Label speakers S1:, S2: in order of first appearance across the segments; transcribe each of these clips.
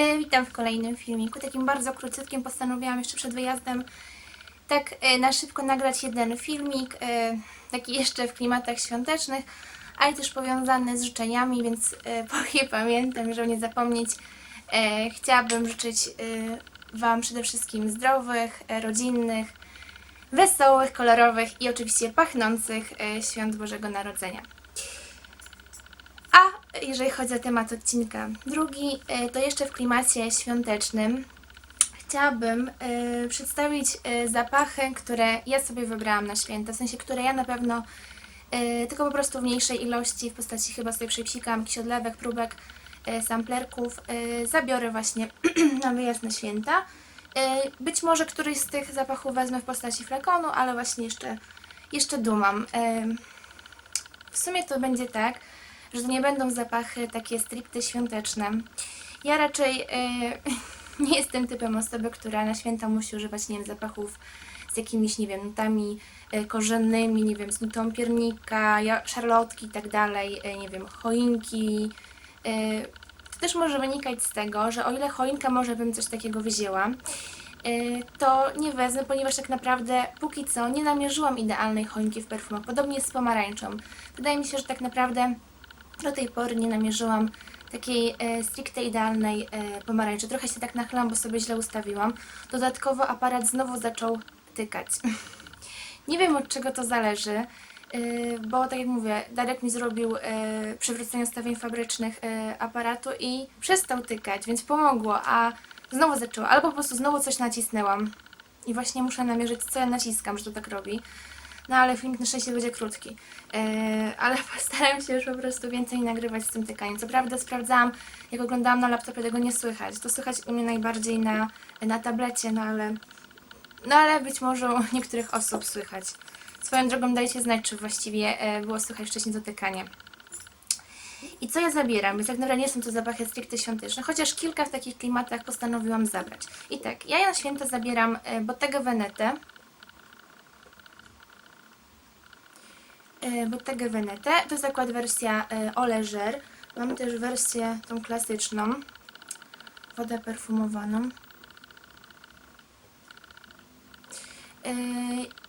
S1: E, Witam w kolejnym filmiku, takim bardzo króciutkim. Postanowiłam jeszcze przed wyjazdem tak e, na szybko nagrać jeden filmik, e, taki jeszcze w klimatach świątecznych, ale też powiązany z życzeniami, więc e, póki pamiętam, żeby nie zapomnieć, chciałabym życzyć Wam przede wszystkim zdrowych, rodzinnych, wesołych, kolorowych i oczywiście pachnących świąt Bożego Narodzenia. Jeżeli chodzi o temat odcinka drugi, e, to jeszcze w klimacie świątecznym chciałabym e, przedstawić e, zapachy, które ja sobie wybrałam na święta, w sensie, które ja na pewno tylko po prostu w mniejszej ilości, w postaci chyba sobie przypsikam jakichś odlewek, próbek, samplerków, zabiorę właśnie na wyjazd na święta. Być może któryś z tych zapachów wezmę w postaci flakonu, ale właśnie jeszcze, jeszcze dumam. W sumie to będzie tak, że to nie będą zapachy takie stricte świąteczne. Ja raczej e, nie jestem typem osoby, która na święta musi używać, nie wiem, zapachów z jakimiś, nie wiem, nutami e, korzennymi, nie wiem, z nutą piernika, szarlotki i tak dalej, e, nie wiem, choinki. E, to też może wynikać z tego, że o ile choinka może bym coś takiego wzięła, to nie wezmę, ponieważ tak naprawdę póki co nie namierzyłam idealnej choinki w perfumach. Podobnie z pomarańczą. Wydaje mi się, że tak naprawdę do tej pory nie namierzyłam takiej e, stricte idealnej e, pomarańczy. Trochę się tak nachylam, bo sobie źle ustawiłam. Dodatkowo aparat znowu zaczął tykać. nie wiem od czego to zależy, e, bo tak jak mówię, Darek mi zrobił e, przywrócenie ustawień fabrycznych e, aparatu i przestał tykać, więc pomogło, a znowu zaczęło. Albo po prostu znowu coś nacisnęłam. I właśnie muszę namierzyć, co ja naciskam, że to tak robi. No ale filmik na szczęście będzie krótki. Eee, ale postaram się już po prostu więcej nagrywać z tym tykaniem. Co prawda sprawdzałam, jak oglądałam na laptopie, tego nie słychać. To słychać u mnie najbardziej na, na tablecie, no ale, no ale być może u niektórych osób słychać. Swoją drogą dajcie znać, czy właściwie e, było słychać wcześniej dotykanie. I co ja zabieram? Więc tak naprawdę nie są to zapachy stricte świąteczne, chociaż kilka w takich klimatach postanowiłam zabrać. I tak, ja na święta zabieram e, Bottega Venete, Bottega Venete. To jest akurat wersja e, Oleger. Mam też wersję tą klasyczną, wodę perfumowaną. E,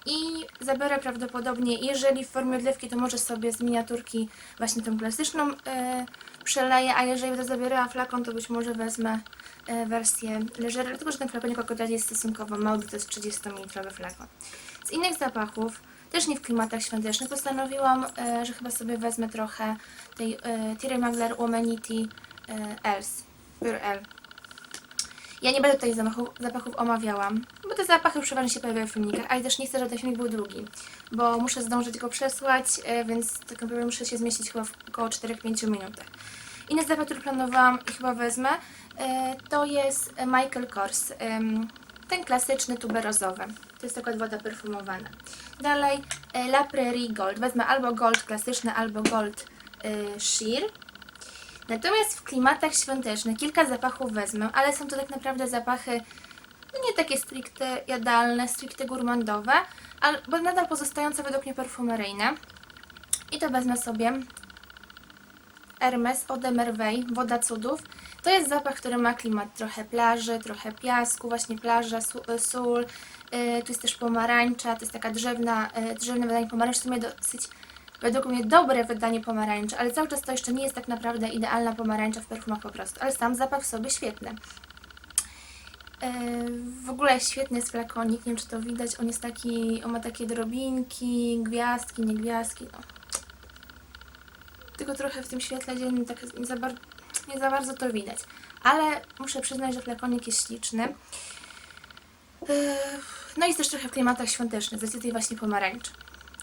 S1: I zabiorę prawdopodobnie, jeżeli w formie odlewki, to może sobie z miniaturki właśnie tą klasyczną e, przeleję, a jeżeli będę zabierała flakon, to być może wezmę e, wersję Leger, dlatego że ten flakonik akurat jest stosunkowo mały, to jest 30 ml flakon. Z innych zapachów, też nie w klimatach świątecznych, postanowiłam, e, że chyba sobie wezmę trochę tej e, Thierry Mugler Womanity e, Els, Pure L. Ja nie będę tutaj zapachów, zapachów omawiała, bo te zapachy przeważnie się pojawiają w filmikach, ale też nie chcę, żeby ten filmik był długi, bo muszę zdążyć go przesłać, e, więc tak naprawdę muszę się zmieścić chyba w około 4-5 minutach. Inny zapach, który planowałam i chyba wezmę, to jest Michael Kors. Ten klasyczny tuberozowy. To jest taka woda perfumowana. Dalej e, La Prairie Gold. Wezmę albo gold klasyczny, albo gold e, sheer. Natomiast w klimatach świątecznych kilka zapachów wezmę, ale są to tak naprawdę zapachy no nie takie stricte jadalne, stricte gourmandowe, ale, bo nadal pozostające według mnie perfumeryjne. I to wezmę sobie Hermes Eau de Merveille, woda cudów. To jest zapach, który ma klimat trochę plaży, trochę piasku, właśnie plaża, su- sól. Yy, tu jest też pomarańcza, to jest taka drzewna, yy, drzewne wydanie pomarańczy, w sumie dosyć według mnie dobre wydanie pomarańczy, ale cały czas to jeszcze nie jest tak naprawdę idealna pomarańcza w perfumach po prostu, ale sam zapach w sobie świetny. W ogóle świetny jest flakonik, nie wiem czy to widać, on jest taki, on ma takie drobinki, gwiazdki, nie gwiazdki, no. Tylko trochę w tym świetle dziennym tak nie za, bar- nie za bardzo to widać. Ale muszę przyznać, że flakonik jest śliczny. Yy, No i też trochę w klimatach świątecznych, zdecydowanie właśnie pomarańczy.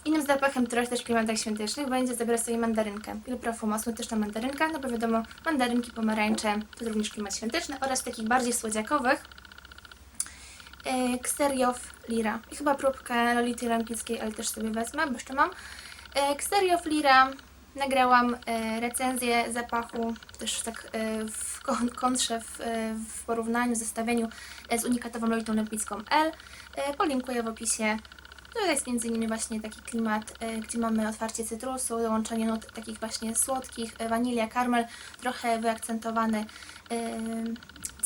S1: Innym zapachem, który też w klimatach świątecznych, będzie zabrać sobie mandarynkę. Il Profumo, słoneczna mandarynka, no bo wiadomo, mandarynki, pomarańcze to również klimat świąteczny oraz takich bardziej słodziakowych. Yy, Xeriof Lira. I chyba próbkę Lolity Lampickiej, ale też sobie wezmę, bo jeszcze mam. Yy, Xeriof Lira. Nagrałam e, recenzję zapachu, też tak e, w kon- kontrze, w, e, w porównaniu, zestawieniu e, z unikatową Lolitą Lempicką L. Polinkuję w opisie. To jest między innymi właśnie taki klimat, gdzie mamy otwarcie cytrusu, dołączenie nut takich właśnie słodkich, wanilia, karmel, trochę wyakcentowany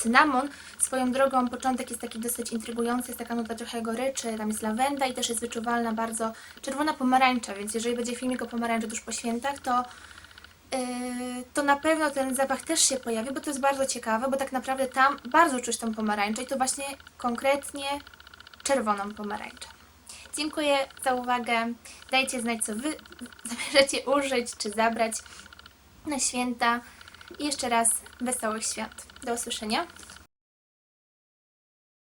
S1: cynamon. Swoją drogą początek jest taki dosyć intrygujący, jest taka nuta trochę goryczy, tam jest lawenda i też jest wyczuwalna bardzo czerwona pomarańcza, więc jeżeli będzie filmik o pomarańczy tuż po świętach, to Yy, to na pewno ten zapach też się pojawi, bo to jest bardzo ciekawe, bo tak naprawdę tam bardzo czuć tą pomarańczę i to właśnie konkretnie czerwoną pomarańczę. Dziękuję za uwagę. Dajcie znać, co Wy zamierzacie użyć czy zabrać na święta. I jeszcze raz wesołych świąt. Do usłyszenia.